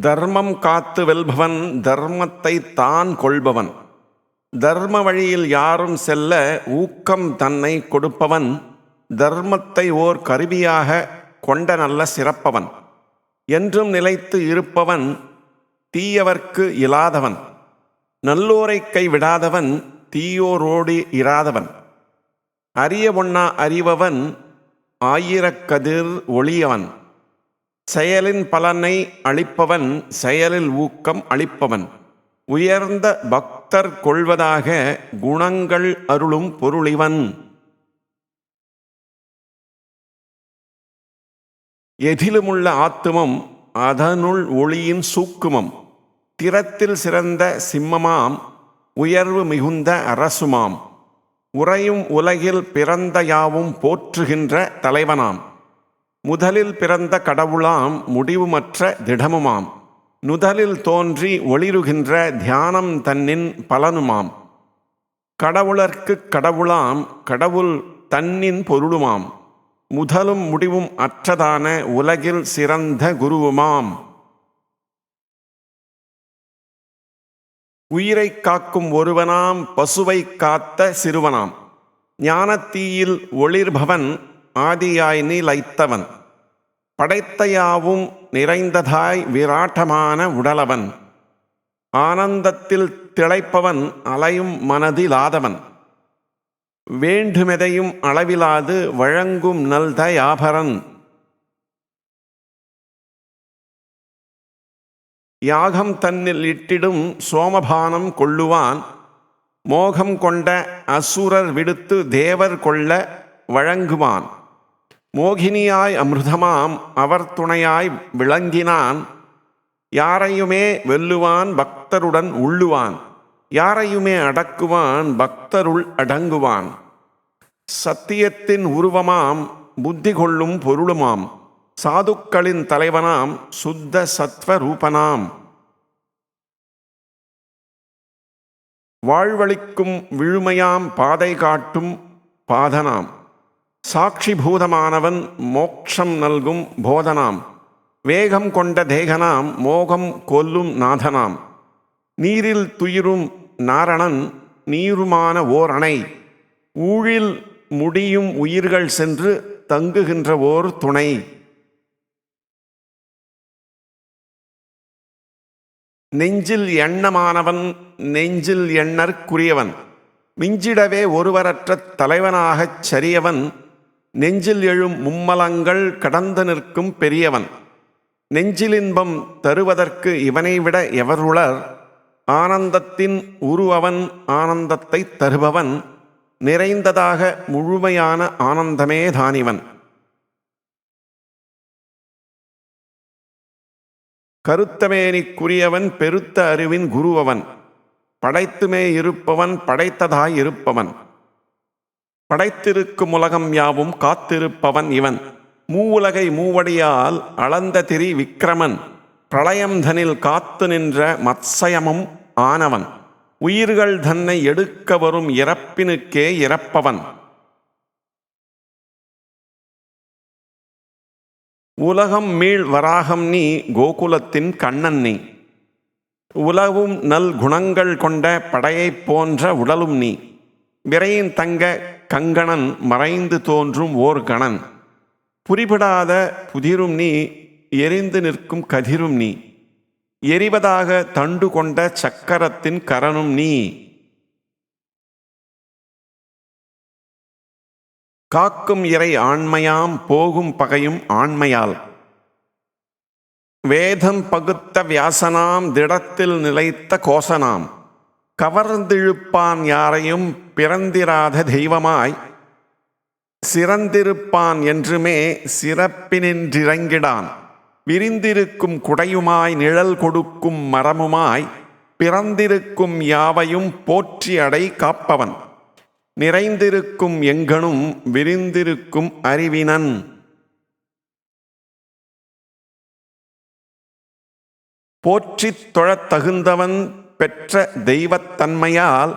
தர்மம் காத்து வெல்பவன் தர்மத்தை தான் கொள்பவன். தர்ம வழியில் யாரும் செல்ல ஊக்கம் தன்னை கொடுப்பவன் தர்மத்தை ஓர் கருவியாக கொண்ட நல்ல சிறப்பவன். என்றும் நிலைத்து இருப்பவன் தீயவர்க்கு இலாதவன். நல்லோரை கைவிடாதவன் தீயோரோடு இராதவன். அரிய ஒண்ணா அறிபவன் ஆயிரக்கதிர் ஒளியவன். செயலின் பலனை அளிப்பவன் செயலில் ஊக்கம் அளிப்பவன். உயர்ந்த பக்தர் கொள்வதாக குணங்கள் அருளும் பொருளிவன். எதிலுமுள்ள ஆத்துமம் அதனுள் ஒளியின் சூக்குமம். திறத்தில் சிறந்த சிம்மமாம் உயர்வு மிகுந்த அரசுமாம். உறையும் உலகில் பிறந்த யாவும் போற்றுகின்ற தலைவனாம். முதலில் பிறந்த கடவுளாம் முடிவுமற்ற திடமுமாம். நுதலில் தோன்றி ஒளிருகின்ற தியானம் தன்னின் பலனுமாம். கடவுளர்க்குக் கடவுளாம் கடவுள் தன்னின் பொருளுமாம். முதலும் முடிவும் அற்றதான உலகில் சிறந்த குருவுமாம். உயிரைக் காக்கும் ஒருவனாம் பசுவைக் காத்த சிறுவனாம். ஞானத்தீயில் ஒளிர்பவன் ஆதியாய் நிலைத்தவன் படைத்தயாவும் நிறைந்ததாய் விராட்டமான உடலவன். ஆனந்தத்தில் திளைப்பவன் அலையும் மனதிலாதவன். வேண்டுமெதையும் அளவிலாது வழங்கும் நல்தயாபரன். யாகம் தன்னில் இட்டிடும் சோமபானம் கொள்ளுவான். மோகம் கொண்ட அசுரர் விடுத்து தேவர் கொள்ள வழங்குவான். மோகினியாய் அமிர்தமாம் அவர் துணையாய் விளங்கினான். யாரையுமே வெல்லுவான் பக்தருடன் உள்ளுவான். யாரையுமே அடக்குவான் பக்தருள் அடங்குவான். சத்தியத்தின் உருவமாம் புத்தி கொள்ளும் பொருளுமாம். சாதுக்களின் தலைவனாம் சுத்த சத்வ ரூபனாம். வாழ்வளிக்கும் விழுமையாம் பாதை காட்டும் பாதனாம். சாட்சிபூதமானவன் மோக்ஷம் நல்கும் போதனாம். வேகம் கொண்ட தேகனாம் மோகம் கொல்லும் நாதனாம். நீரில் துயிரும் நாரணன் நீருமான ஓர் அணை ஊழில் முடியும் உயிர்கள் சென்று தங்குகின்ற ஓர் துணை. நெஞ்சில் எண்ணமானவன் நெஞ்சில் எண்ணற்குரியவன். மிஞ்சிடவே ஒருவரற்ற தலைவனாகச் சரியவன் நெஞ்சில் எழும் மும்மலங்கள் கடந்து நிற்கும் பெரியவன். நெஞ்சிலின்பம் தருவதற்கு இவனை விட எவருளர்? ஆனந்தத்தின் உருவவன் ஆனந்தத்தை தருபவன் நிறைந்ததாக முழுமையான ஆனந்தமே தானிவன். கருத்தமேனிக்குரியவன் பெருத்த அறிவின் குருவவன். படைத்துமே இருப்பவன் படைத்ததாய் இருப்பவன். படைத்திருக்கும் உலகம் யாவும் காத்திருப்பவன் இவன். மூவுலகை மூவடியால் அளந்த திரி விக்கிரமன். பிரளயம்தனில் காத்து நின்ற மத்சயமும் ஆனவன். உயிர்கள் தன்னை எடுக்க வரும் இறப்பினுக்கே இறப்பவன். உலகம் மீள் வராகம் நீ கோகுலத்தின் கண்ணன் நீ. உலவும் நல் குணங்கள் கொண்ட படையைப் போன்ற உடலும் நீ. விரையின் தங்க கங்கணன் மறைந்து தோன்றும் ஓர் கணன். புரிபடாத புதிரும் நீ எரிந்து நிற்கும் கதிரும் நீ. எரிவதாக தண்டு கொண்ட சக்கரத்தின் கரனும் நீ. காக்கும் இறை ஆண்மையாம் போகும் பகையும் ஆண்மையால். வேதம் பகுத்த வியாசனாம் திடத்தில் நிலைத்த கோசனாம். கவர்ந்திழுப்பான் யாரையும் பிறந்திராத தெய்வமாய் சிறந்திருப்பான் என்றுமே சிறப்பினின்றிறங்கிடான். விரிந்திருக்கும் குடையுமாய் நிழல் கொடுக்கும் மரமுமாய் பிறந்திருக்கும் யாவையும் போற்றி அடை காப்பவன். நிறைந்திருக்கும் எங்கனும் விரிந்திருக்கும் அறிவினன். போற்றித் தொழத் தகுந்தவன் பெற்ற தெய்வத்தன்மையால்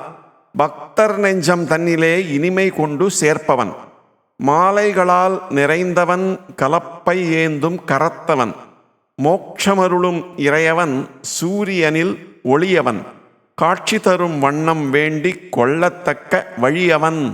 பக்தர் நெஞ்சம் தன்னிலே இனிமை கொண்டு சேர்ப்பவன். மாலைகளால் நிறைந்தவன் கலப்பை ஏந்தும் கரத்தவன். மோட்சமருளும் இறையவன் சூரியனில் ஒளியவன். காட்சி தரும் வண்ணம் வேண்டி கொள்ளத்தக்க வழியவன்.